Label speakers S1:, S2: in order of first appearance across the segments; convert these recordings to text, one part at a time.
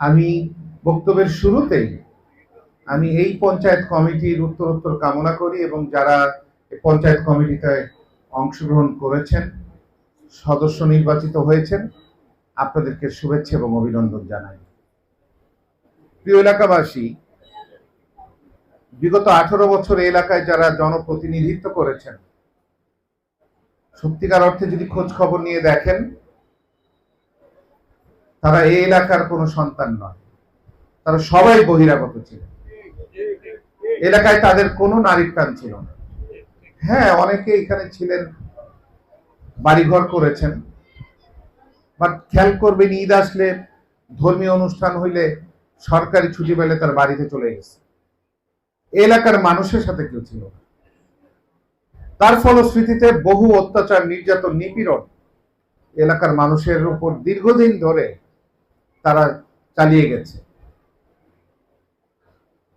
S1: আমি বক্তব্যের শুরুতেই আমি এই পঞ্চায়েত কমিটির উত্তরোত্তর কামনা করি এবং যারা পঞ্চায়েত কমিটিতে অংশগ্রহণ করেছেন, সদস্য নির্বাচিত হয়েছেন, আপনাদেরকে শুভেচ্ছা এবং অভিনন্দন জানাই। প্রিয় এলাকাবাসী, বিগত আঠারো বছর এলাকায় যারা জনপ্রতিনিধিত্ব করেছেন, সত্যিকার অর্থে যদি খোঁজ খবর নিয়ে দেখেন তারা এই এলাকার কোনো সন্তান নয়। তারা সবাই বহিরাগত ছিল এলাকায় তাদের কোনো নারীর টান ছিল না। হ্যাঁ অনেকে এখানে ছিলেন, বাড়িঘর করেছেন বাট খেয়াল করবেন, ঈদ আসলে ধর্মীয় অনুষ্ঠান হইলে সরকারি ছুটি পেলে তার বাড়িতে চলে গেছে। এলাকার মানুষের সাথে কেউ ছিল না। তার ফলশ্রুতিতে বহু অত্যাচার, নির্যাতন, নিপীড়ন এলাকার মানুষের উপর দীর্ঘদিন ধরে তারা চালিয়ে গেছে।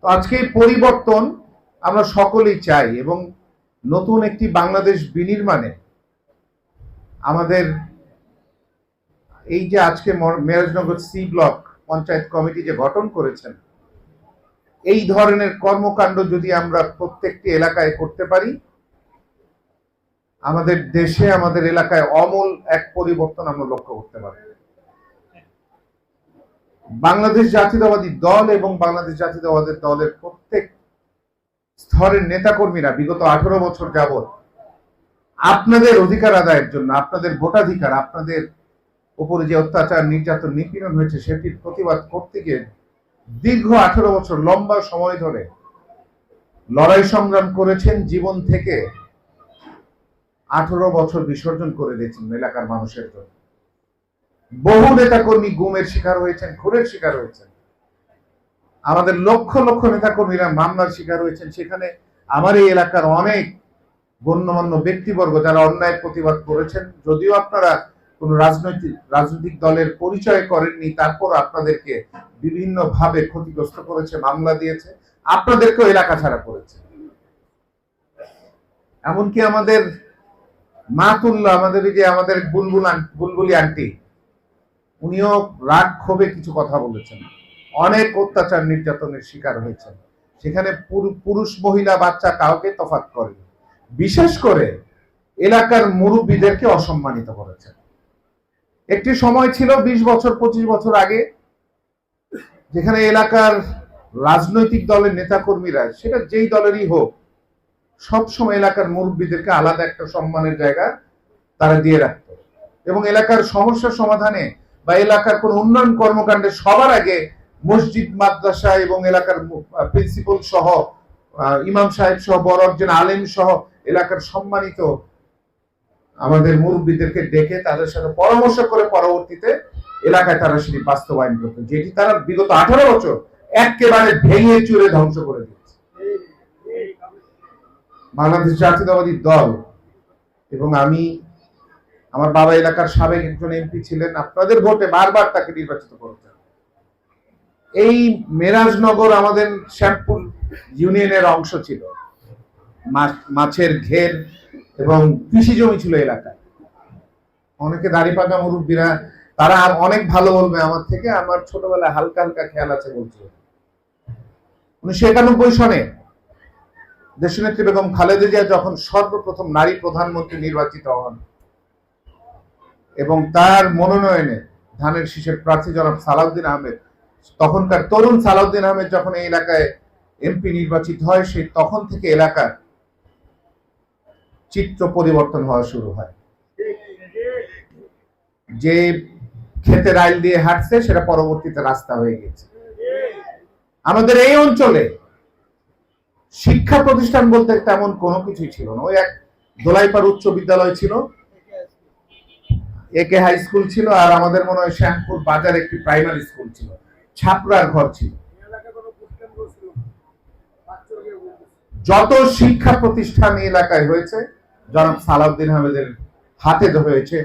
S1: তো আজকে পরিবর্তন আমরা সকলেই চাই এবং নতুন একটি বাংলাদেশ বিনির্মাণে আমাদের এই যে আজকে মর- Merajnagar C block panchayat committee যে গঠন করেছেন, এই ধরনের কর্মকাণ্ড যদি আমরা প্রত্যেকটি এলাকায় করতে পারি, আমাদের দেশে, আমাদের এলাকায় অমূল এক পরিবর্তন আমরা লক্ষ্য করতে পারি বাংলাদেশ জাতীয়তাবাদী দল এবং বাংলাদেশ জাতীয়তাবাদী দলের প্রত্যেক স্তরের নেতাকর্মীরা বিগত আঠারো বছর যাবৎ আপনাদের অধিকার আদায়ের জন্য, আপনাদের ভোটাধিকার, আপনাদের উপরে যে অত্যাচার, নির্যাতন, নিপীড়ন হয়েছে সেটির প্রতিবাদ করতে গিয়ে দীর্ঘ আঠারো বছর লম্বা সময় ধরে লড়াই সংগ্রাম করেছেন, জীবন থেকে আঠারো বছর বিসর্জন করে দিয়েছেন এলাকার মানুষের জন্য। বহু নেতাকর্মী গুমের শিকার হয়েছেন, খুনের শিকার হয়েছেন। আমাদের লক্ষ লক্ষ নেতাকর্মীরা মামলার শিকার হয়েছেন। সেখানে আমার এই এলাকার অনেক গণ্যমান্য ব্যক্তিবর্গ যারা অন্যায় প্রতিবাদ করেছেন। যদিও আপনারা কোন রাজনৈতিক রাজনৈতিক দলের পরিচয় করেননি, তারপর আপনাদেরকে বিভিন্ন ভাবে ক্ষতিগ্রস্ত করেছে, মামলা দিয়েছে। আপনাদেরকেও এলাকা ছাড়া করেছে। এমনকি আমাদের মাতুল্লাহ আমাদের এই যে আমাদের বুলবুল বুলবুলি আন্টি উনিও রাগ ক্ষোভে কিছু কথা বলেছেন। অনেক অত্যাচার নির্যাতনের শিকার হয়েছেন। সেখানে পুরু- পুরুষ, মহিলা, বাচ্চা কাউকে তফাৎ করেন। বিশেষ করে এলাকার মুরব্বীদেরকে অসম্মানিত করেছেন। একটি সময় ছিল বিশ বছর, পঁচিশ বছর আগে, যেখানে এলাকার রাজনৈতিক দলের নেতাকর্মীরা, সেটা যেই দলেরই হোক সবসময় এলাকার মুরব্বীদেরকে আলাদা একটা সম্মানের জায়গা তারা দিয়ে রাখত। এবং এলাকার সমস্যা সমাধানে বা এলাকার কোন উন্নয়ন কর্মকাণ্ডে সবার আগে মসজিদ, মাদ্রাসা এবং এলাকার প্রিন্সিপাল সহ ইমাম সাহেব সহ, বড় একজন আলেম সহ এলাকার সম্মানিত আমাদের মুরব্বীদেরকে ডেকে তাদের সাথে পরামর্শ করে পরবর্তীতে এলাকায় তারা সেটি বাস্তবায়ন করতো। যেটি তারা বিগত আঠারো বছর একেবারে ভেঙে চুরে ধ্বংস করে দিয়েছে। বাংলাদেশ জাতীয়তাবাদী দল এবং আমি আমার বাবা এলাকার সাবেক একজন এমপি ছিলেন। আপনাদের ভোটে বারবার তাকে নির্বাচিত করেছেন। এই মেরাজনগর আমাদের শ্যামপুর ইউনিয়নের অংশ ছিল। মাছ- মাছের ঘের এবং কৃষি জমি ছিল এলাকায়। অনেকে দাড়ি পাকা মুরব্বীরা, তারা অনেক ভালো বলবে আমার থেকে, আমার ছোটবেলায় হালকা হালকা খেয়াল আছে বলছিল। উনিশশো একানব্বই সনে দেশনেত্রী বেগম খালেদা জিয়া যখন সর্বপ্রথম নারী প্রধানমন্ত্রী নির্বাচিত হন এবং তার মনোনয়নে ধানের শীষের প্রার্থী জনাব সালাউদ্দিন আহমেদ, তখনকার তরুণ সালাউদ্দিন আহমেদ যখন এই এলাকায় এমপি নির্বাচিত হয় সেই তখন থেকে এলাকার চিত্র পরিবর্তন হওয়া শুরু হয়। যে খেতে রাইল দিয়ে হাঁটছে, সেটা পরবর্তীতে রাস্তা হয়ে গেছে। আমাদের এই অঞ্চলে শিক্ষা প্রতিষ্ঠান বলতে তেমন কোনো কিছুই ছিল না। ওই এক দোলাইপাড় উচ্চ বিদ্যালয় ছিল একে হাই স্কুল ছিল আর আমাদের মনে হয় শ্যামপুর বাজার একটি প্রাইমারি স্কুল ছিল। ছাপড়ার ঘর ছিল। যত শিক্ষা প্রতিষ্ঠান এলাকায় হয়েছে, জনাব সালাউদ্দিন আহমেদের হাতে হয়েছে,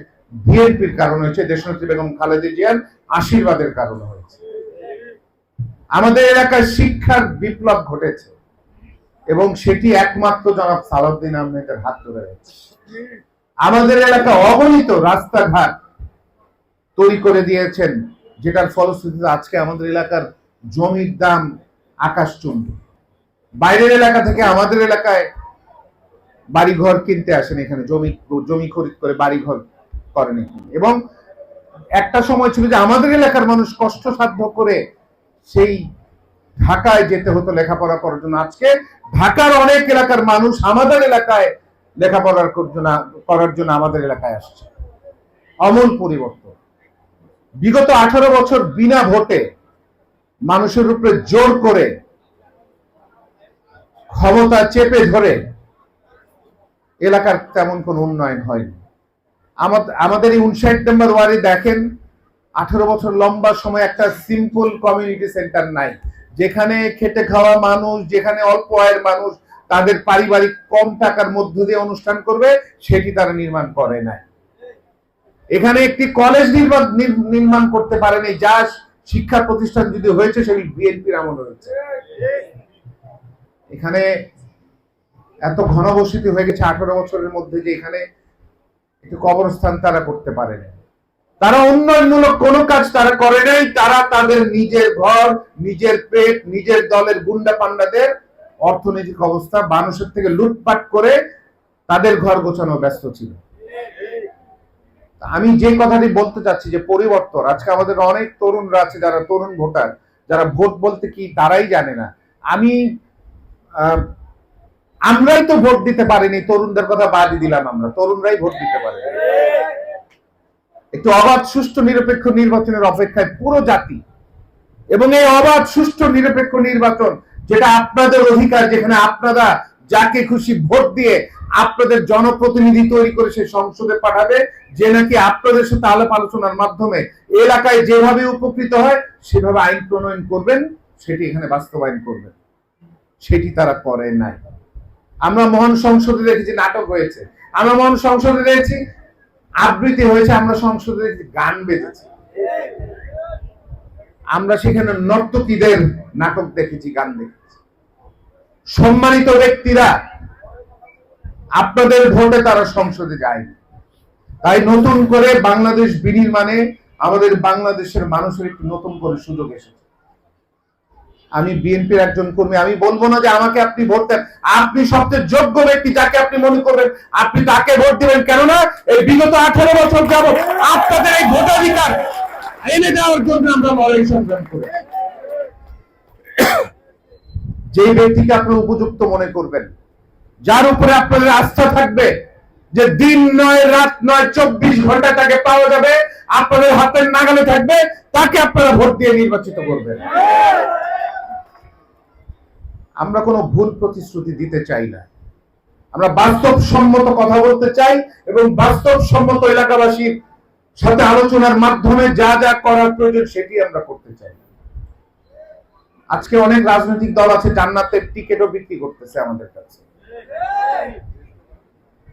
S1: বিএনপির কারণে হয়েছে, দেশনেত্রী বেগম খালেদা জিয়ার আশীর্বাদের কারণে হয়েছে। আমাদের এলাকায় শিক্ষার বিপ্লব ঘটেছে এবং সেটি একমাত্র জনাব সালাউদ্দিন আহমেদের হাত ধরে হয়েছে। আমাদের এলাকা অগণিত রাস্তাঘাট তৈরি করে দিয়েছেন, যেটার ফলশ্রুতিতে আজকে আমাদের এলাকার জমির দাম আকাশচুম্বী। বাইরের এলাকা থেকে আমাদের এলাকায় বাড়িঘর কিনতে আসেন এখানে, জমি জমি খরিদ করে বাড়িঘর করেন এখানে। এবং একটা সময় ছিল যে আমাদের এলাকার মানুষ কষ্টসাধ্য করে সেই ঢাকায় যেতে হতো লেখাপড়া করার জন্য। আজকে ঢাকার অনেক এলাকার মানুষ আমাদের এলাকায় লেখাপড়ার জন্য, করার জন্য আমাদের এলাকায় আসছে। অমূল পরিবর্তন। বিগত আঠারো বছর বিনা ভোটে মানুষের উপরে জোর করে ক্ষমতা চেপে ধরে এলাকার তেমন কোনো উন্নয়ন হয়নি। আমা- আমাদের এই উনষাট নম্বর ওয়ার্ডে দেখেন, আঠারো বছর লম্বা সময় একটা সিম্পল কমিউনিটি সেন্টার নাই। যেখানে খেটে খাওয়া মানুষ, যেখানে অল্প আয়ের মানুষ তাদের পারিবারিক কম টাকার মধ্য দিয়ে অনুষ্ঠান করবে, সেটি তারা নির্মাণ করে নাই। এখানে একটি কলেজ নির্মাণ, নির- নির্মাণ করতে পারেনি যা শিক্ষা প্রতিষ্ঠান যদি হয়েছে সেটি বিএনপির আমল হয়েছে। এখানে এত ঘনবসতি হয়ে গেছে আঠারো বছরের মধ্যে যে এখানে একটু কবরস্থান তারা করতে পারেনি তারা উন্নয়নমূলক কোনো কাজ তারা করে নাই, তারা তাদের নিজের ঘর, নিজের পেট, নিজের দলের গুন্ডা পান্ডাদের অর্থনৈতিক অবস্থা, মানুষের থেকে লুটপাট করে তাদের ঘর গোছানো ব্যস্ত ছিল। আমি যে কথাটি বলতে চাচ্ছি যে পরিবর্তন, আজকে আমাদের অনেক তরুণরা আছে যারা তরুণ ভোটার, যারা ভোট বলতে কি তারাই জানে না। আমি আমরাই তো ভোট দিতে পারিনি, তরুণদের কথা বাদ দিলাম আমরা, তরুণরাই ভোট দিতে পারে। একটু অবাধ, সুষ্ঠু, নিরপেক্ষ নির্বাচনের অপেক্ষায় পুরো জাতি, এবং এই অবাধ, সুষ্ঠু, নিরপেক্ষ নির্বাচন যেটা আপনাদের অধিকার, যেখানে আপনারা যাকে খুশি ভোট দিয়ে আপনাদের জনপ্রতিনিধি তৈরি করে সেই সংসদে পাঠাবে, যে নাকি আপনাদের সাথে আলাপ আলোচনার মাধ্যমে এলাকায় যেভাবে উপকৃত হয়, সেভাবে আইন প্রণয়ন করবেন, সেটি এখানে বাস্তবায়ন করবেন। সেটি তারা করে নাই। আমরা মহান সংসদে দেখেছি নাটক হয়েছে। আমরা মহান সংসদে দেখেছি, আবৃত্তি হয়েছে, আমরা সংসদে গান বেজেছে। আমরা সেখানে নর্তকীদের নাটক দেখেছি, গান দেখেছি। সম্মানিত ব্যক্তিরা, আপনাদের ভোটে তারা সংসদে যায়নি তাই নতুন করে বাংলাদেশ বিনির্মাণে আমাদের বাংলাদেশের মানুষের একটু নতুন করে সুযোগ এসেছে। আমি বিএনপির একজন কর্মী, আমি বলব না যে আমাকে আপনি ভোট দেন। আপনি সবচেয়ে যোগ্য ব্যক্তি যাকে আপনি মনে করবেন, আপনি তাকে ভোট দিবেন। কেননা এই বিগত আঠারো বছর যাব আপনাদের এই ভোটাধিকার এনে দেওয়ার জন্য আমরা লড়াই সংগ্রাম করি যে ব্যক্তিকে আপনি উপযুক্ত মনে করবেন, যার উপরে আপনাদের আস্থা থাকবে যে দিন নয়, রাত নয়, চব্বিশ ঘণ্টা তাকে পাওয়া যাবে, আপনাদের হাতের নাগালে থাকবে, তাকে আপনারা ভোট দিয়ে নির্বাচিত করবেন। আমরা কোনো ভুল প্রতিশ্রুতি দিতে চাই না। আমরা বাস্তবসম্মত কথা বলতে চাই এবং বাস্তব বাস্তবসম্মত এলাকাবাসীর সাথে আলোচনার মাধ্যমে যা যা করার প্রয়োজন সেটি আমরা করতে চাই। আজকে অনেক রাজনৈতিক দল আছে জান্নাতের টিকিটও বিক্রি করতেছে আমাদের কাছে।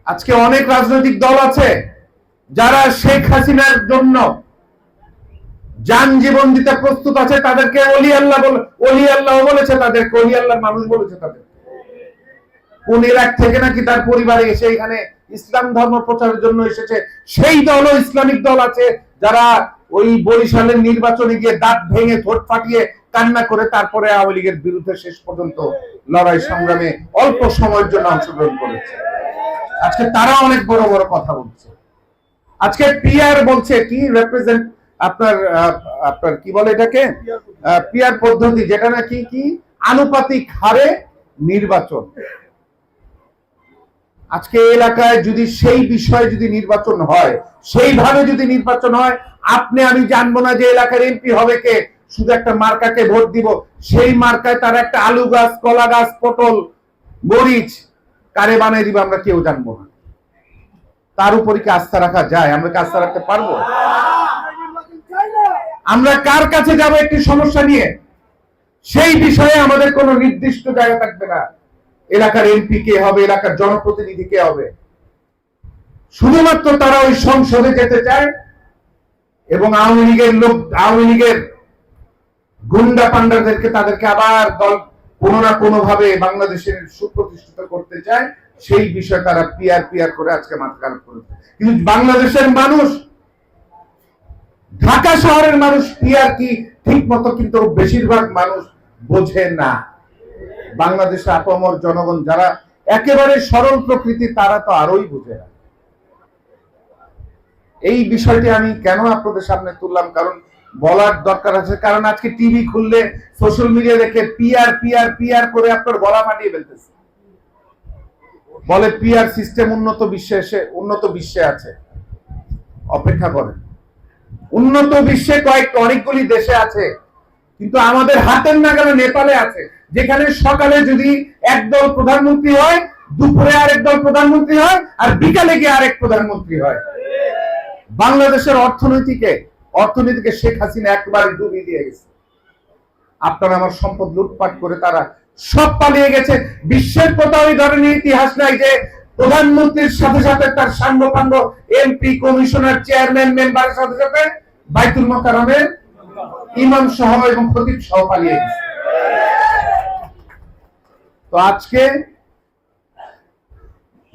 S1: আজকে অনেক রাজনৈতিক দল আছে যারা শেখ হাসিনার জন্য যান জীবন দিতে প্রস্তুত আছে, তাদেরকে অলি আল্লাহ বলে অলি আল্লাহ বলেছে তাদেরকে, অলি আল্লাহ মানুষ বলেছে তাদের কোন ইরাক থেকে নাকি তার পরিবারে এসে এখানে ইসলাম ধর্ম প্রচারের জন্য এসেছে, সেই দলও ইসলামিক দল আছে যারা ওই বরিশালের নির্বাচনে গিয়ে দাঁত ভেঙে ঠোঁট ফাটিয়ে কান্না করে তারপরে আওয়ামী লীগের বিরুদ্ধে শেষ পর্যন্ত লড়াই সংগ্রামে অল্প সময়ের জন্য অংশগ্রহণ করেছে। আজকে তারা অনেক বড় বড় কথা বলছে। আজকে পিআর বলছে কি? রিপ্রেজেন্ট আপনার আপনার কি বলে এটাকে? পিআর পদ্ধতি যেটা নাকি কি? আনুপাতিক হারে নির্বাচন। আজকে এলাকায় যদি সেই বিষয়ে যদি নির্বাচন হয়, সেইভাবে যদি নির্বাচন হয়, আপনি, আমি জানব না যে এলাকার এমপি হবে কে। শুধু একটা মার্কাকে ভোট দিব, সেই মার্কায় তার একটা আলু গাছ, কলা গাছ, পটল, মরিচ কারে বানিয়ে দিব আমরা কেউ জানব না। তার উপরে কি আস্থা রাখা যায়? আমরা কি আস্থা রাখতে পারব? আমরা কার কাছে যাব একটি সমস্যা নিয়ে? সেই বিষয়ে আমাদের কোনো নির্দিষ্ট জায়গা থাকবে না। এলাকার এমপি কে হবে, এলাকার জনপ্রতিনিধি কে হবে? শুধুমাত্র তারা ওই সংসদে যেতে চায় এবং আওয়ামী লীগের লোক, আওয়ামী লীগের গুন্ডা পান্ডাদেরকে তাদেরকে আবার দল কোনো না কোনো ভাবে বাংলাদেশের সুপ্রতিষ্ঠিত করতে চায়, সেই বিষয়ে তারা পিয়ার পিয়ার করে আজকে মাথা খারাপ করেছে। কিন্তু বাংলাদেশের মানুষ, ঢাকা শহরের মানুষ পিয়ার কি ঠিক মতো কিন্তু বেশিরভাগ মানুষ বোঝে না। বাংলাদেশের আপামর জনগণ যারা একেবারে সরল প্রকৃতি, তারা তো আরোই বোঝে না। এই বিষয়টি আমি কেন আপনাদের সামনে তুললাম? কারণ বলার দরকার আছে। কারণ আজকে টিভি খুললে সোশ্যাল মিডিয়া দেখে পিআর পিআর পিআর করে আপনার গলা ফাটিয়ে ফেলতেছে। বলে পিআর সিস্টেম উন্নত বিশ্বে এসে, উন্নত বিশ্বে আছে। অপেক্ষা করেন। উন্নত বিশ্বে কয়েক, অনেকগুলি দেশে আছে, কিন্তু আমাদের হাতের নাগালে নেপালে আছে, যেখানে সকালে যদি একদল প্রধানমন্ত্রী হয়, দুপুরে আরেক দল প্রধানমন্ত্রী হয়, আর বিকালে গিয়ে আরেক প্রধানমন্ত্রী হয়। বাংলাদেশের অর্থনীতিকে অর্থনীতিকে শেখ হাসিনা একবারে ডুবিয়ে দিয়ে গেছে। আপনার আমার সম্পদ লুটপাট করে তারা সব পালিয়ে গেছে। বিশ্বের কোথাও এই ধরনের ইতিহাস নাই যে প্রধানমন্ত্রীর সাথে সাথে তার সাঙ্গপাঙ্গ এমপি কমিশনার চেয়ারম্যান মেম্বারের সাথে সাথে বাইতুল মোকারমের ইমাম সহ এবং খতিব সহ পালিয়ে গেছে। তো আজকে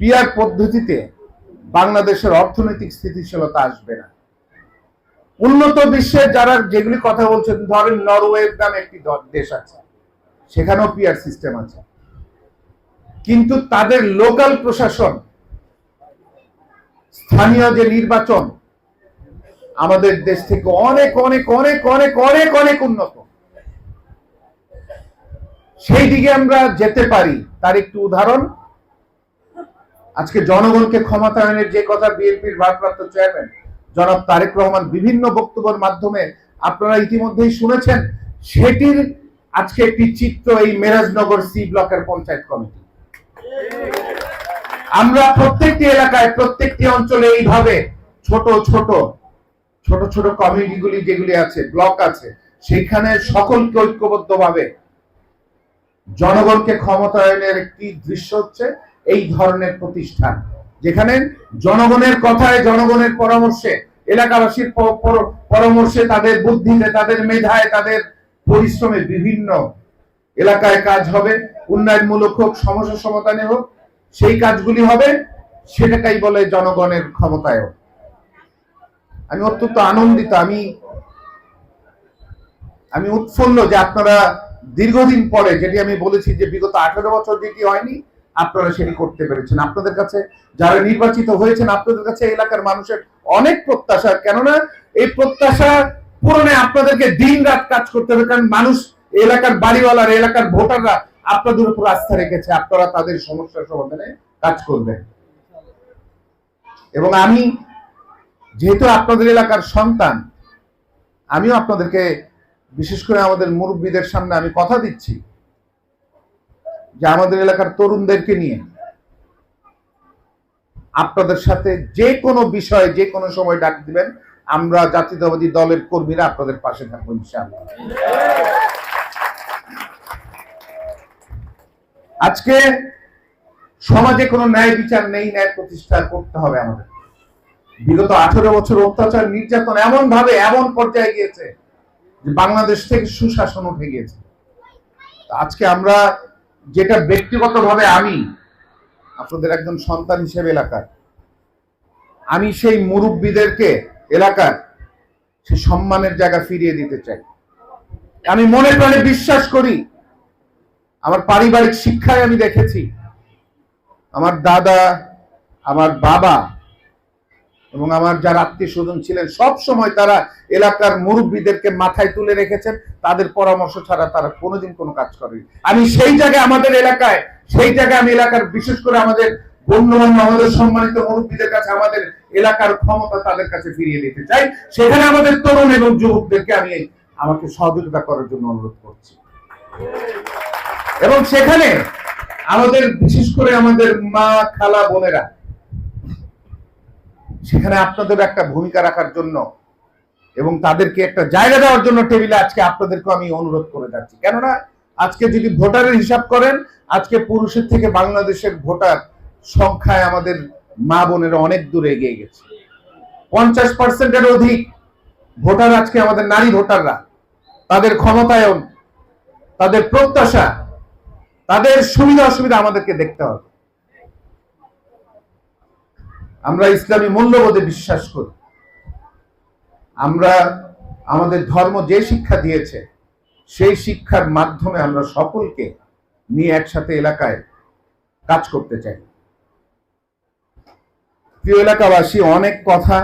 S1: পিয়ার পদ্ধতিতে বাংলাদেশের অর্থনৈতিক স্থিতিশীলতা আসবে না। উন্নত বিশ্বের যারা যেগুলি কথা বলছেন ধরেন নরওয়ে নামে একটি দেশ আছে, সেখানেও পিয়ার সিস্টেম আছে। কিন্তু তাদের লোকাল প্রশাসন, স্থানীয় যে নির্বাচন, আমাদের দেশ থেকে অনেক অনেক অনেক অনেক অনেক অনেক উন্নত। সেই দিকে আমরা যেতে পারি, তার একটু উদাহরণ, আজকে জনগণকে ক্ষমতায়নের যে কথা বিএনপির ভারপ্রাপ্ত চেয়ারম্যান জনাব তারেক রহমান বিভিন্ন বক্তব্যের মাধ্যমে আপনারা ইতিমধ্যেই শুনেছেন, সেটির আজকে একটি চিত্র এই মেরাজনগর সি ব্লকের পঞ্চায়েত কমিটি। আমরা প্রত্যেকটি এলাকায়, প্রত্যেকটি অঞ্চলে এইভাবে ছোট ছোট ছোট ছোট কমিটিগুলি যেগুলি আছে, ব্লক আছে, সেখানে সকলকে ঐক্যবদ্ধভাবে জনগণকে ক্ষমতায়নের একটি দৃশ্য হচ্ছে এই ধরনের প্রতিষ্ঠান। যেখানে জনগণের কথায় জনগণের পরামর্শে, এলাকাবাসীর পরামর্শে তাদের বুদ্ধিতে, তাদের মেধায়, তাদের পরিশ্রমে বিভিন্ন এলাকায় কাজ হবে, উন্নয়নমূলক হোক, সমস্যা সমাধানে হোক, সেই কাজগুলি হবে, সেটাকেই বলে জনগণের ক্ষমতায়ন। আমি অত্যন্ত আনন্দিত, আমি আমি উৎফুল্ল যে আপনারা দীর্ঘদিন পরে, যেটি আমি বলেছি যে বিগত আঠারো বছর যেটি হয়নি আপনারা সেটি করতে পেরেছেন। আপনাদের কাছে যারা নির্বাচিত হয়েছেন, আপনাদের কাছে এলাকার মানুষের অনেক প্রত্যাশা। কেননা এই প্রত্যাশা পূরণে আপনাদেরকে দিন রাত কাজ করতে হবে, কারণ মানুষ, এলাকার বাড়িওয়ালার, এলাকার ভোটাররা আপনাদের উপর আস্থা রেখেছে। আপনারা তাদের সমস্যার সমাধানে কাজ করবেন। এবং আমি যেহেতু আপনাদের এলাকার সন্তান, আমিও আপনাদেরকে, বিশেষ করে আমাদের মুরব্বীদের সামনে আমি কথা দিচ্ছি। যে আমাদের এলাকার তরুণদেরকে নিয়ে আপনাদের সাথে যে কোনো বিষয়ে, যে কোনো সময় ডাক দিবেন। আমরা জাতীয়তাবাদী দলের কর্মীরা আপনাদের পাশে থাকব, ইনশাআল্লাহ। আজকে সমাজে কোনো ন্যায় বিচার নেই, ন্যায় প্রতিষ্ঠা করতে হবে আমাদের। বিগত আঠেরো বছর অত্যাচার, নির্যাতন এমন ভাবে এমন পর্যায়ে গিয়েছে যে বাংলাদেশ থেকে সুশাসন উঠে গিয়েছে। আজকে আমরা যেটা ব্যক্তিগতভাবে আমি, আপনাদের একজন সন্তান হিসেবে এলাকার, আমি সেই মুরব্বীদেরকে এলাকার সে সম্মানের জায়গা ফিরিয়ে দিতে চাই। আমি মনে প্রাণে বিশ্বাস করি, আমার পারিবারিক শিক্ষায় আমি দেখেছি, আমার দাদা, আমার বাবা এবং আমার যারা আত্মীয় স্বজন ছিলেন, সব সময় তারা এলাকার মুরব্বীদেরকে মাথায় তুলে রেখেছেন। তাদের পরামর্শ ছাড়া তারা কোনোদিন কোনো কাজ করেনি। আমি সেই জায়গায় আমাদের এলাকায়, সেই জায়গায় আমি এলাকার বিশেষ করে আমাদের গণ্যমান্য আমাদের সম্মানিত মুরব্বীদের কাছে আমাদের এলাকার ক্ষমতা তাদের কাছে ফিরিয়ে দিতে চাই। সেখানে আমাদের তরুণ এবং যুবকদেরকে আমি আমাকে সহযোগিতা করার জন্য অনুরোধ করছি। এবং সেখানে আমাদের, বিশেষ করে আমাদের মা, খালা, বোনেরা সেখানে আপনাদের একটা ভূমিকা রাখার জন্য এবং তাদেরকে একটা জায়গা দেওয়ার জন্য টেবিলে আজকে আপনাদেরকে আমি অনুরোধ করে যাচ্ছি। কেননা আজকে যদি ভোটারের হিসাব করেন, আজকে পুরুষের থেকে বাংলাদেশের ভোটার সংখ্যায় আমাদের মা বোনেরা অনেক দূরে এগিয়ে গেছে। পঞ্চাশ পার্সেন্টের অধিক ভোটার আজকে আমাদের নারী ভোটাররা। তাদের ক্ষমতায়ন, তাদের প্রত্যাশা, তাদের সুবিধা অসুবিধা আমাদেরকে দেখতে হবে। আমরা ইসলামী মূল্যবোধে বিশ্বাস করি। আমরা আমাদের ধর্ম যে শিক্ষা দিয়েছে, সেই শিক্ষার মাধ্যমে আমরা সকলকে নিয়ে একসাথে এলাকায় কাজ করতে চাই। প্রিয় এলাকাবাসী, অনেক কথা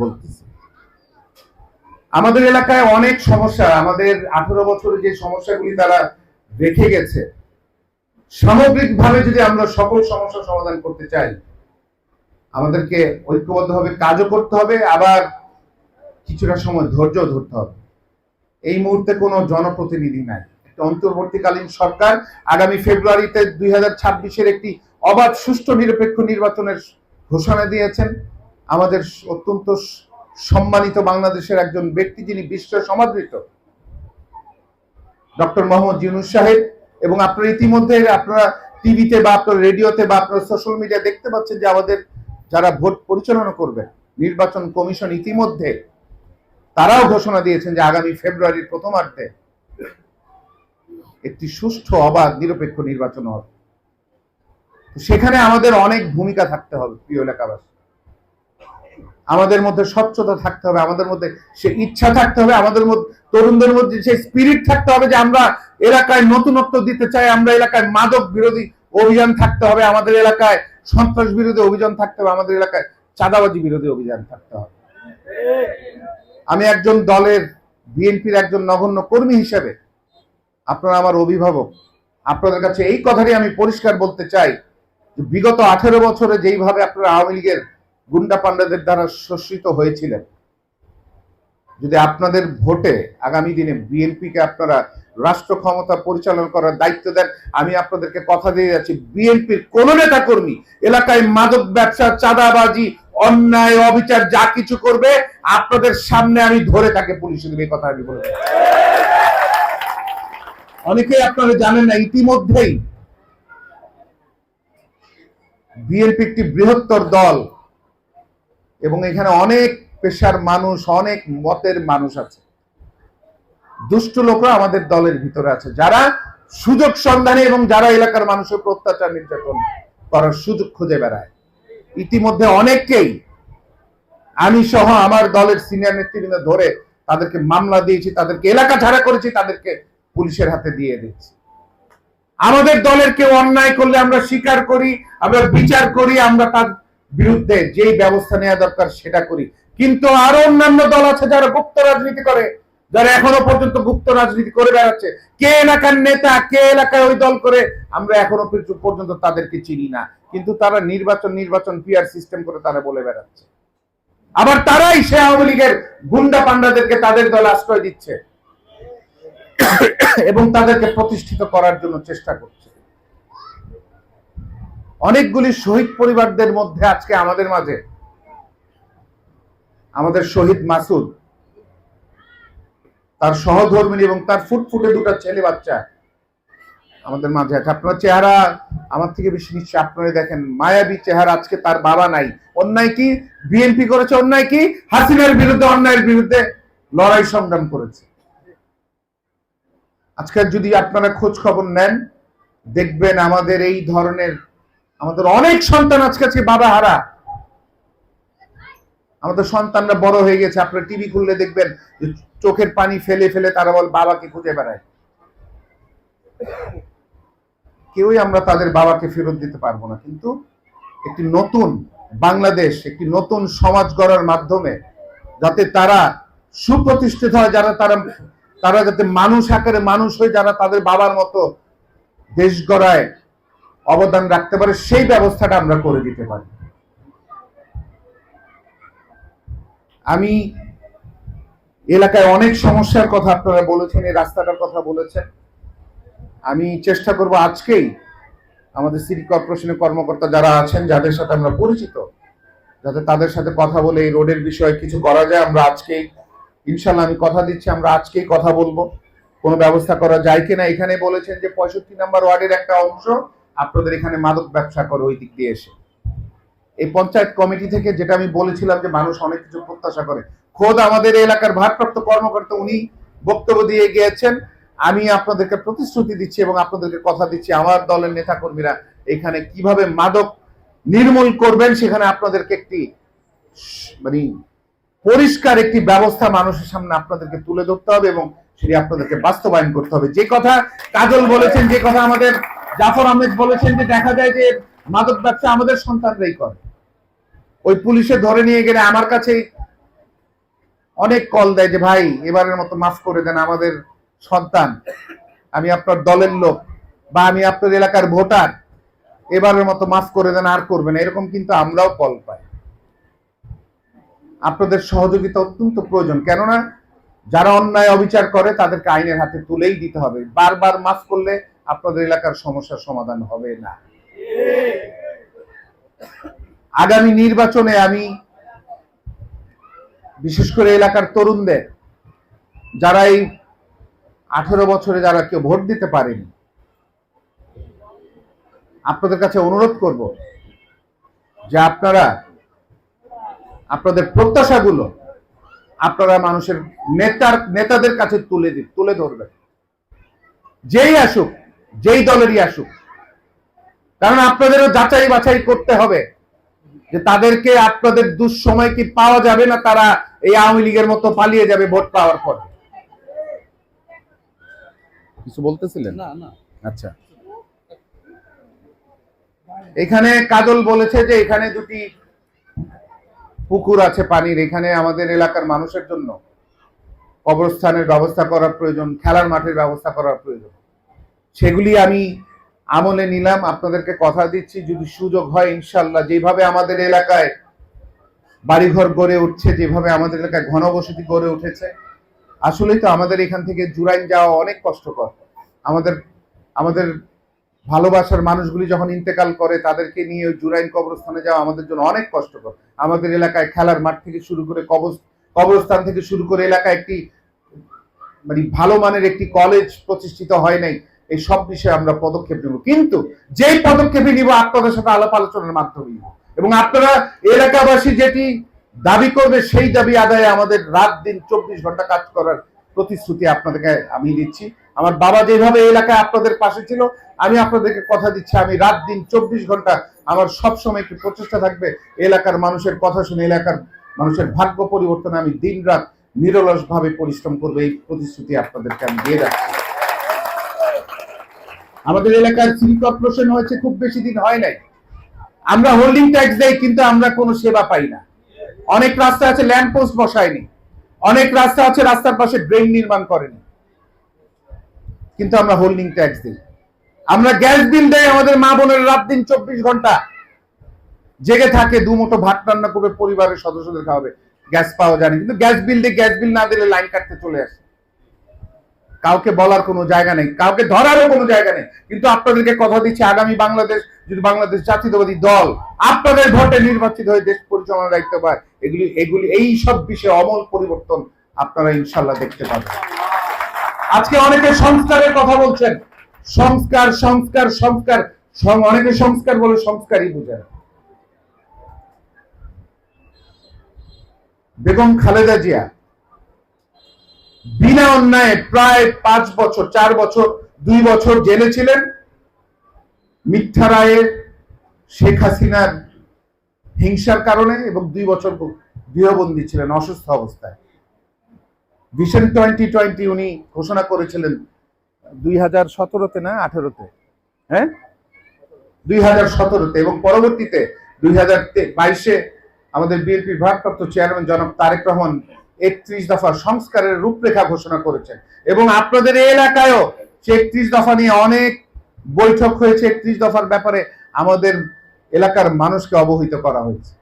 S1: বলতেছি। আমাদের এলাকায় অনেক সমস্যা, আমাদের আঠারো বছরে যে সমস্যাগুলি তারা রেখে গেছে সামগ্রিকভাবে যদি আমরা সকল সমস্যা সমাধান করতে চাই, আমাদেরকে ঐক্যবদ্ধভাবে কাজও করতে হবে, আবার কিছুটা সময় ধৈর্য ধরতে হবে। এই মুহূর্তে কোনো জনপ্রতিনিধি নাই। একটা অন্তর্বর্তীকালীন সরকার আগামী ফেব্রুয়ারিতে দুই হাজার ছাব্বিশের একটি অবাধ, সুষ্ঠু, নিরপেক্ষ নির্বাচনের ঘোষণা দিয়েছেন। আমাদের অত্যন্ত সম্মানিত বাংলাদেশের একজন ব্যক্তি যিনি বিশ্ব সমাদৃত। ডক্টর মোহাম্মদ ইউনুস সাহেব এবং আপনারা ইতিমধ্যে আপনারা টিভিতে বা আপনার রেডিওতে বা আপনার সোশ্যাল মিডিয়া দেখতে পাচ্ছেন যে আমাদের যারা ভোট পরিচালনা করবে নির্বাচন কমিশন ইতিমধ্যে, তারাও ঘোষণা দিয়েছেন যে আগামী ফেব্রুয়ারির প্রথমার্ধে একটি সুষ্ঠু, অবাধ, নিরপেক্ষ নির্বাচন হবে। সেখানে আমাদের অনেক ভূমিকা থাকতে হবে, প্রিয় এলাকাবাসী। আমাদের মধ্যে স্বচ্ছতা থাকতে হবে, আমাদের মধ্যে সে ইচ্ছা থাকতে হবে, আমাদের মধ্যে, তরুণদের মধ্যে সেই স্পিরিট থাকতে হবে যে আমরা এলাকায় নতুনত্ব দিতে চাই, আমরা এলাকায় মাদক বিরোধী অভিযান থাকতে হবে, আমাদের এলাকায় সন্ত্রাস বিরোধী অভিযান থাকতে হবে, আমাদের এলাকায় চাঁদাবাজি বিরোধী অভিযান থাকতে হবে। আমি একজন দলের, বিএনপির একজন নগণ্য কর্মী হিসেবে, আপনারা আমার অভিভাবক, আপনাদের কাছে এই কথাটি আমি পরিষ্কার বলতে চাই বিগত আঠেরো বছরে যেইভাবে আপনারা আওয়ামী লীগের গুন্ডা পান্ডাদের দ্বারা শোষিত হয়েছিলেন। যদি আপনাদের ভোটে আগামী দিনে বিএনপিকে আপনারা রাষ্ট্র ক্ষমতা পরিচালনা করার দায়িত্ব দেন, আমি আপনাদেরকে কথা দিয়ে যাচ্ছি। বিএনপির কোন নেতা কর্মী এলাকায় মাদক ব্যবসা, চাঁদাবাজি, অন্যায়, অবিচার, যা কিছু করবে, আপনাদের সামনে আমি ধরে তাকে পুলিশে দেবে কথা আমি বলে অনেকেই আপনারা জানেন না, ইতিমধ্যেই বিএনপি একটি বৃহত্তর দল এবং এখানে অনেক পেশার মানুষ, অনেক মতের মানুষ আছে। দুষ্ট লোকরা আমাদের দলের ভিতরে আছে। যারা সুযোগ সন্ধানে এবং যারা এলাকার মানুষের উপর অত্যাচার নির্যাতন করার সুযোগ খুঁজে বেড়ায়। ইতিমধ্যে অনেককেই আমি সহ আমার দলের সিনিয়র নেতৃবৃন্দ ধরে তাদেরকে মামলা দিয়েছি, তাদেরকে এলাকা ছাড়া করেছি, তাদেরকে পুলিশের হাতে দিয়ে দিচ্ছি। আমাদের দলের কেউ অন্যায় করলে আমরা স্বীকার করি, আমরা বিচার করি, আমরা তার বিরুদ্ধে যেই ব্যবস্থা নেওয়া দরকার সেটা করি। কিন্তু আরও অন্যান্য দল আছে যারা গুপ্ত রাজনীতি করে, যারা এখনও পর্যন্ত গুপ্ত রাজনীতি করে বেড়াচ্ছে। কে এলাকার নেতা, কে এলাকায় ওই দল করে, আমরা এখনও পর্যন্ত তাদেরকে চিনি না। কিন্তু তারা নির্বাচন নির্বাচন পিআর সিস্টেম করে তারা বলে বেড়াচ্ছে। আবার তারাই সে আওয়ামী লীগের গুন্ডা পান্ডাদেরকে তাদের দল আশ্রয় দিচ্ছে। এবং তাদেরকে প্রতিষ্ঠিত করার জন্য চেষ্টা করছে। অনেকগুলি শহীদ পরিবারদের মধ্যে আজকে আমাদের মাঝে। আমাদের শহীদ মাসুদ, তার সহধর্মিনী এবং তার ফুটফুটে দুটা ছেলে বাচ্চা আমাদের মাঝে আছে। আপনার চেহারা আমার থেকে বেশি নিশ্চয় আপনারা দেখেন। মায়াবী চেহারা, আজকে তার বাবা নাই। অন্যায় কি? বিএনপি করেছে অন্যায় কি? হাসিনার বিরুদ্ধে, অন্যায়ের বিরুদ্ধে লড়াই সংগ্রাম করেছে। আজকে যদি আপনারা খোঁজ খবর নেন, দেখবেন আমাদের এই ধরনের আমাদের অনেক সন্তান আজকে আজকে বাবা হারা। আমাদের সন্তানরা বড় হয়ে গেছে, আপনারা টিভি খুললে দেখবেন চোখের পানি ফেলে ফেলে তারা বল বাবাকে খুঁজে বেড়ায়। কেউই আমরা তাদের বাবাকে ফেরত দিতে পারব না। কিন্তু একটি নতুন বাংলাদেশ, একটি নতুন সমাজ গড়ার মাধ্যমে যাতে তারা সুপ্রতিষ্ঠিত হয়, যারা তারা তারা যাতে মানুষ আকারে মানুষ হয়ে যারা তাদের বাবার মতো দেশ গড়ায় অবদান রাখতে পারে, সেই ব্যবস্থাটা আমরা করে দিতে পারি। আমি এলাকায় অনেক সমস্যার কথা আপনারা বলেছেন, এই রাস্তাটার কথা বলেছেন। আমি চেষ্টা করব আজকেই আমাদের সিটি কর্পোরেশনের কর্মকর্তা যারা আছেন, যাদের সাথে আমরা পরিচিত, যাতে তাদের সাথে কথা বলে এই রোডের বিষয়ে কিছু করা যায়। আমরা আজকেই ইনশাল্লাহ আমি কথা দিচ্ছি, আমরা আজকেই কথা বলব। কোনো ব্যবস্থা করা যায় কিনা? এখানে বলেছেন যে পঁয়ষট্টি নাম্বার ওয়ার্ডের একটা অংশ আপনাদের এখানে মাদক ব্যবসা করে ওই দিক দিয়ে এসে। এই পঞ্চায়েত কমিটি থেকে যেটা আমি বলেছিলাম যে মানুষ অনেক কিছু প্রত্যাশা করে। খোদ আমাদের এলাকার ভারপ্রাপ্ত কর্মকর্তা উনি বক্তব্য দিয়ে গিয়েছেন। আমি আপনাদেরকে প্রতিশ্রুতি দিচ্ছি এবং আপনাদেরকে কথা দিচ্ছি। আমার দলের নেতাকর্মীরা এখানে কীভাবে মাদক নির্মূল করবেন সেখানে আপনাদেরকে একটি মানে পরিষ্কার একটি ব্যবস্থা মানুষের সামনে আপনাদেরকে তুলে ধরতে হবে এবং সেটি আপনাদেরকে বাস্তবায়ন করতে হবে। যে কথা কাজল বলেছেন, যে কথা আমাদের জাফর আহমেদ বলেছেন যে দেখা যায় যে মাদক ব্যবসা আমাদের সন্তানরাই করে। ওই পুলিশে ধরে নিয়ে গেলে আমার কাছে অনেক কল দেয় যে, ভাই, এবারের মতো মাফ করে দেন আমাদের সন্তান। আমি আপনার দলের লোক বা আমি আপনার এলাকার ভোটার। এবারের মতো মাফ করে দেন, আর করবেন এরকম কিন্তু আমরাও কল পাই। আপনাদের সহযোগিতা অত্যন্ত প্রয়োজন। কেননা, যারা অন্যায় অবিচার করে, তাদেরকে আইনের হাতে তুলেই দিতে হবে। বারবার মাফ করলে আপনাদের এলাকার সমস্যার সমাধান হবে না। আগামী নির্বাচনে আমি বিশেষ করে এলাকার তরুণদের, যারা এই আঠেরো বছরে যারা কেউ ভোট দিতে পারেনি, আপনাদের কাছে অনুরোধ করব যে আপনারা আপনাদের প্রত্যাশাগুলো আপনারা মানুষের নেতার নেতাদের কাছে তুলে দিন তুলে ধরবেন। যেই আসুক যেই দলেরই আসুক। কারণ আপনাদেরও যাচাই বাছাই করতে হবে যে তাদেরকে আপনাদের দুঃসময় কি পাওয়া যাবে না তারা এই আওয়ামী লীগের মতো পালিয়ে যাবে ভোট পাওয়ার পর। কিছু বলতেছিলেন?
S2: না না।
S1: আচ্ছা। এখানে কাজল বলেছে যে এখানে দুটি পুকুর আছে পানির এখানে আমাদের এলাকার মানুষের জন্য কবরস্থানের ব্যবস্থা করার প্রয়োজন খেলার মাঠের ব্যবস্থা করার প্রয়োজন। সেগুলি আমি আমলে নিলাম, আপনাদেরকে কথা দিচ্ছি। যদি সুযোগ হয় ইনশাল্লাহ যেভাবে আমাদের এলাকায় বাড়িঘর গড়ে উঠছে, যেভাবে আমাদের এলাকায় ঘনবসতি গড়ে উঠেছে, আসলেই তো আমাদের এখান থেকে জুরাইন যাওয়া অনেক কষ্টকর। আমাদের আমাদের ভালোবাসার মানুষগুলি যখন ইন্তেকাল করে, তাদেরকে নিয়ে ওই জুরাইন কবরস্থানে যাওয়া আমাদের জন্য অনেক কষ্টকর। আমাদের এলাকায় খেলার মাঠ থেকে শুরু করে কবর, কবরস্থান থেকে শুরু করে এলাকায় একটি মানে ভালো মানের একটি কলেজ প্রতিষ্ঠিত হয় নাই। এই সব বিষয়ে আমরা পদক্ষেপ নেব। কিন্তু যেই পদক্ষেপই নিব, আপনাদের সাথে আলাপ আলোচনার মাধ্যমে এবং আপনারা এলাকাবাসী যেটি দাবি করবে, সেই দাবি আদায়ে আমাদের রাত দিন চব্বিশ ঘণ্টা কাজ করার প্রতিশ্রুতি আপনাদেরকে আমি দিচ্ছি। আমার বাবা যেভাবে এলাকায় আপনাদের পাশে ছিল, আমি আপনাদেরকে কথা দিচ্ছি। আমি রাত দিন চব্বিশ ঘণ্টা আমার সব সময় একটি প্রচেষ্টা থাকবে এলাকার মানুষের কথা শুনে, এলাকার মানুষের ভাগ্য পরিবর্তনে আমি দিন রাত নিরলস ভাবে পরিশ্রম করব। এই প্রতিশ্রুতি আপনাদেরকে আমি দিয়ে রাখছি আমাদের এলাকার সিটি কর্পোরেশন হয়েছে, খুব বেশি দিন হয় নাই। আমরা হোল্ডিং ট্যাক্স দেই, কিন্তু আমরা কোনো সেবা পাই না। অনেক রাস্তা আছে ল্যাম্প পোস্ট বসায়নি। অনেক রাস্তা আছে, রাস্তার পাশে ড্রেন নির্মাণ করেনি। কিন্তু আমরা হোল্ডিং ট্যাক্স দিই। আমরা গ্যাস বিল দেই, আমাদের মা বোনের রাত দিন চব্বিশ ঘণ্টা। জেগে থাকে দু মুঠো ভাত রান্না করবে, পরিবারের সদস্যদের খাওয়াবে। গ্যাস পাওয়া যায় না কিন্তু গ্যাস বিল দিয়ে গ্যাস বিল না দিলে লাইন কাটতে চলে আসে। কাউকে বলার কোনো জায়গা নেই, কাউকে ধরারও কোনো জায়গা নেই। কিন্তু আপনাদেরকে কথা দিচ্ছি, আগামী বাংলাদেশ, যদি বাংলাদেশ জাতীয়তাবাদী দল আপনাদের ভোটে নির্বাচিত হয়ে দেশ পরিচালনার দায়িত্ব পায়, এগুলি এগুলি, এই সব বিষয়ে অমল পরিবর্তন আপনারা ইনশাল্লাহ দেখতে পাবেন। আজকে অনেকে সংস্কারের কথা বলছেন। সংস্কার সংস্কার সংস্কার অনেকে সংস্কার বলে সংস্কারই বুঝে না। বেগম খালেদা জিয়া বিনা অন্যায় প্রায় পাঁচ বছর, চার বছর, দুই বছর জেলে ছিলেন মিথ্যা রায়ে শেখ হাসিনার হিংসার কারণে এবং দুই বছর গৃহবন্দী ছিলেন অসুস্থ অবস্থায়। ভিশন টোয়েন্টি টোয়েন্টি উনি ঘোষণা করেছিলেন দুই হাজার সতেরোতে না আঠেরোতে? হ্যাঁ? দুই হাজার সতেরোতে এবং পরবর্তীতে দুই হাজার বাইশে আমাদের বিএনপির ভারপ্রাপ্ত চেয়ারম্যান জনাব তারেক রহমান একত্রিশ দফা সংস্কারের রূপরেখা ঘোষণা করেছেন। এবং আপনাদের এই এলাকায়ও একত্রিশ দফা নিয়ে অনেক বৈঠক হয়েছে। একত্রিশ দফার ব্যাপারে আমাদের এলাকার মানুষকে অবহিত করা হয়েছে।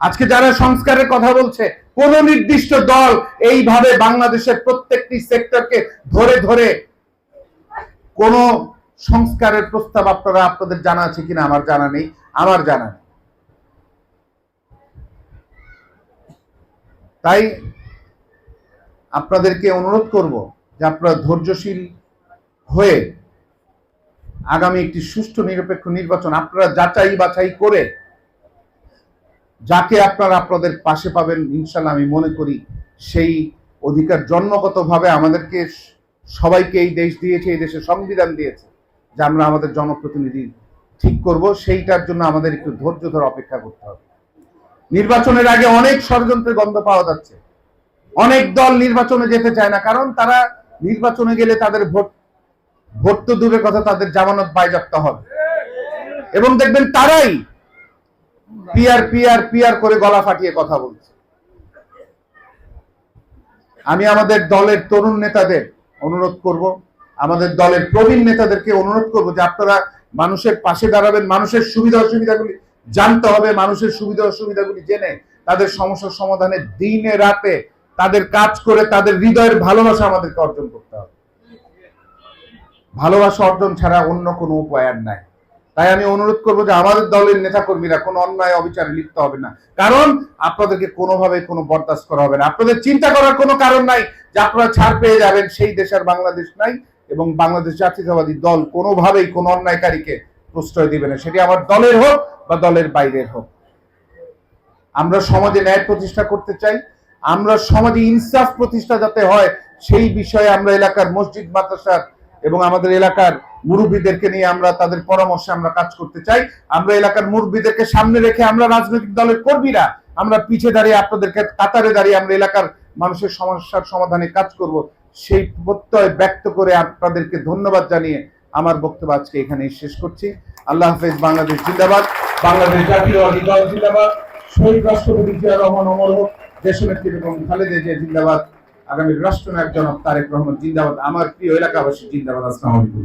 S1: আজকে যারা সংস্কারের কথা বলছে, কোন নির্দিষ্ট দল এইভাবে বাংলাদেশের প্রত্যেকটি সেক্টরকে ধরে ধরে কোন সংস্কারের প্রস্তাব আপনারা, আপনাদের জানা আছে কিনা? আমার জানা নেই। আমার জানা নেই। তাই আপনাদেরকে অনুরোধ করব যে আপনারা ধৈর্যশীল হয়ে আগামী একটি সুষ্ঠু নিরপেক্ষ নির্বাচন আপনারা যাচাই বাছাই করে যাকে আপনারা আপনাদের পাশে পাবেন ইনশাল্লাহ আমি মনে করি সেই অধিকার জন্মগতভাবে আমাদেরকে সবাইকে এই দেশ দিয়েছে, এই দেশে সংবিধান দিয়েছে যে আমরা আমাদের জনপ্রতিনিধি ঠিক করব। সেইটার জন্য আমাদের একটু ধৈর্য ধরে অপেক্ষা করতে হবে। নির্বাচনের আগে অনেক ষড়যন্ত্রের গন্ধ পাওয়া যাচ্ছে। অনেক দল নির্বাচনে যেতে চায় না, কারণ তারা নির্বাচনে গেলে তাদের ভোট ভোট তো দূরের কথা, তাদের জামানত বাজেয়াপ্ত হবে। এবং দেখবেন তারাই পিয়ার পিয়ার পিয়ার করে গলা ফাটিয়ে কথা বলছে। আমি আমাদের দলের তরুণ নেতাদের অনুরোধ করব, আমাদের দলের প্রবীণ নেতাদেরকে অনুরোধ করব যে আপনারা মানুষের পাশে দাঁড়াবেন, মানুষের সুবিধা অসুবিধাগুলি জানতে হবে মানুষের সুবিধা অসুবিধাগুলি জেনে তাদের সমস্যার সমাধানে দিনে রাতে তাদের কাজ করে তাদের হৃদয়ের ভালোবাসা আমাদেরকে অর্জন করতে হবে। ভালোবাসা অর্জন ছাড়া অন্য কোনো উপায় আর নাই। তাই আমি অনুরোধ করব যে আমাদের দলের নেতাকর্মীরা কোনো অন্যায় অবিচারে লিপ্ত হবে না। কারণ আপনাদেরকে কোনোভাবে কোনো বরদাস্ত করা হবে না। আপনাদের চিন্তা করার কোনো কারণ নাই যে আপনারা ছাড় পেয়ে যাবেন। সেই দেশ আর বাংলাদেশ নাই এবং বাংলাদেশ জাতীয়তাবাদী দল কোনোভাবেই কোনো অন্যায়কারীকে প্রশ্রয় দিবে না। সেটি আমার দলের হোক বা দলের বাইরের হোক। আমরা সমাজে ন্যায় প্রতিষ্ঠা করতে চাই। আমরা সমাজে ইনসাফ প্রতিষ্ঠা যাতে হয়, সেই বিষয়ে আমরা এলাকার মসজিদ মাদ্রাসার এবং আমাদের এলাকার মুরব্বীদেরকে নিয়ে আমরা তাদের পরামর্শে আমরা কাজ করতে চাই। আমরা এলাকার মুরব্বীদেরকে সামনে রেখে আমরা রাজনৈতিক দলের কর্মীরা আমরা পিছে দাঁড়িয়ে আপনাদেরকে কাতারে দাঁড়িয়ে আমরা এলাকার মানুষের সমস্যার সমাধানে কাজ করব। সেই প্রত্যয় ব্যক্ত করে আপনাদেরকে ধন্যবাদ জানিয়ে আমার বক্তব্য আজকে এখানেই শেষ করছি। আল্লাহ হাফেজ, বাংলাদেশ জিন্দাবাদ। বাংলাদেশ জাতীয় দল জিন্দাবাদ। শহীদ রাষ্ট্রপতি জিয়া রহমান, অমর হোক দেশ দেশনেত্রী এবং খালেদা জিয়া জিন্দাবাদ। আগামী রাষ্ট্রনায়ক জনাব তারেক রহমান জিন্দাবাদ। আমার প্রিয় এলাকাবাসী জিন্দাবাদ। আসসালামু আলাইকুম।